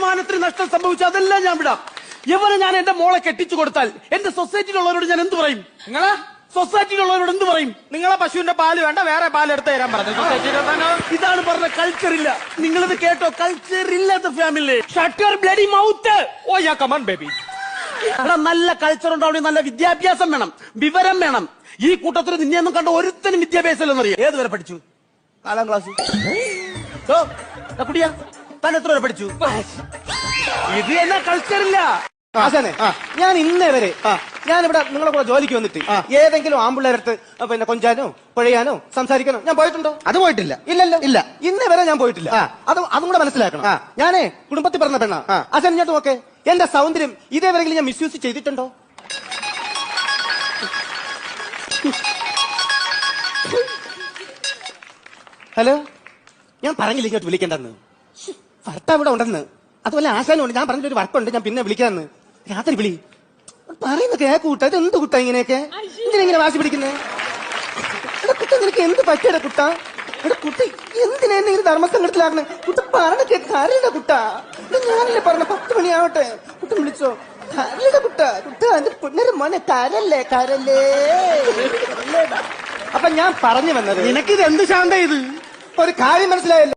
ആത്മാഭിമാനത്തിന് നഷ്ടം സംഭവിച്ചു അതെല്ലാം ഞാൻ വിടാം. ഇവനെ ഞാൻ എന്റെ മോളെ കെട്ടിച്ചു കൊടുത്താൽ? എന്റെ സൊസൈറ്റിയിലുള്ളവരോട് ഞാൻ എന്ത് പറയും? നിങ്ങളെ? സൊസൈറ്റിയിലുള്ളവരോട് എന്ത് പറയും? നിങ്ങളെ പശുവിന്റെ പാൽ വേണ്ട വേറെ പാൽ എടുത്ത് തരാൻ പറഞ്ഞു. സൊസൈറ്റിയിലെ തന്നെ ഇതാണ് പറഞ്ഞ കൾച്ചർ ഇല്ല. നിങ്ങളിത് കേട്ടോ? കൾച്ചർ ഇല്ലാത്ത family shut your bloody mouth oh yeah come on baby നല്ല കൾച്ചർ ഉണ്ടാവണേ നല്ല വിദ്യാഭ്യാസം വേണം. വിവരം വേണം. ഈ കൂട്ടത്തിൽ നിന്നെയൊന്നും കണ്ട ഒരുത്തനും വിദ്യാഭ്യാസം ഇല്ലെന്നറിയാം ഏതുവരെ പഠിച്ചു? നാലാം ക്ലാസ് കുട്ടിയാ. താൻ എത്ര വരെ പഠിച്ചു? ഇത് എന്നാ കൾച്ചറില്ല. ആശാനെ ഞാൻ ഇന്നേ വരെ ഞാൻ ഇവിടെ നിങ്ങളെ കൂടെ ജോലിക്ക് വന്നിട്ട് ഏതെങ്കിലും ആമ്പിള്ളേരടുത്ത് പിന്നെ കൊഞ്ചാനോ പുഴയാനോ സംസാരിക്കാനോ ഞാൻ പോയിട്ടുണ്ടോ? അത് പോയിട്ടില്ല. ഇല്ലല്ലോ. ഇല്ല. ഇന്നേ വരെ ഞാൻ പോയിട്ടില്ല. അത് അതും കൂടെ മനസ്സിലാക്കണം. ആ. ഞാനേ കുടുംബത്തിൽ പറഞ്ഞ പെണ്ണ. ആ. ആശാൻ ഇങ്ങോട്ട് നോക്കെ. എന്റെ സൗന്ദര്യം ഇതേവരെങ്കിലും ഞാൻ മിസ്യൂസ് ചെയ്തിട്ടുണ്ടോ? ഹലോ? ഞാൻ പറഞ്ഞില്ല ഇങ്ങോട്ട് വിളിക്കണ്ടെന്ന്. ഭർത്താവ് ഇവിടെ ഉണ്ടെന്ന്. അതുപോലെ ആശാനുണ്ട്. ഞാൻ പറഞ്ഞൊരു വർക്കുണ്ട്. ഞാൻ പിന്നെ വിളിക്കാന്ന്. രാത്രി വിളി. പറയുന്ന കേക്കൂട്ട. ഇത് എന്ത് കുട്ട ഇങ്ങനെയൊക്കെ? ഇങ്ങനെ വാശി പിടിക്കുന്നേ? എടാ കുട്ട നിനക്ക് എന്ത് പറ്റിയടാ കുട്ട? എടാ കുട്ടി എന്തിനാ എന്നെ ഇങ്ങനെ ധർമ്മസങ്കടത്തിലാക്കണേ? കുട്ട പറഞ്ഞ കേട്ട് കരയണ്ട കുട്ട. ഞാനല്ലേ പറഞ്ഞ പത്ത് മണിയാവട്ടെ. കുട്ട വിളിച്ചോ. കരയണ്ട കുട്ട. കുട്ട എന്റെ പൊന്നര മോനെ കരല്ലേ കരല്ലേ. അപ്പൊ ഞാൻ പറഞ്ഞു വന്നത് നിനക്കിത് എന്ത് ശാന്ത ഇത്? ഒരു കാര്യം മനസ്സിലായല്ലോ?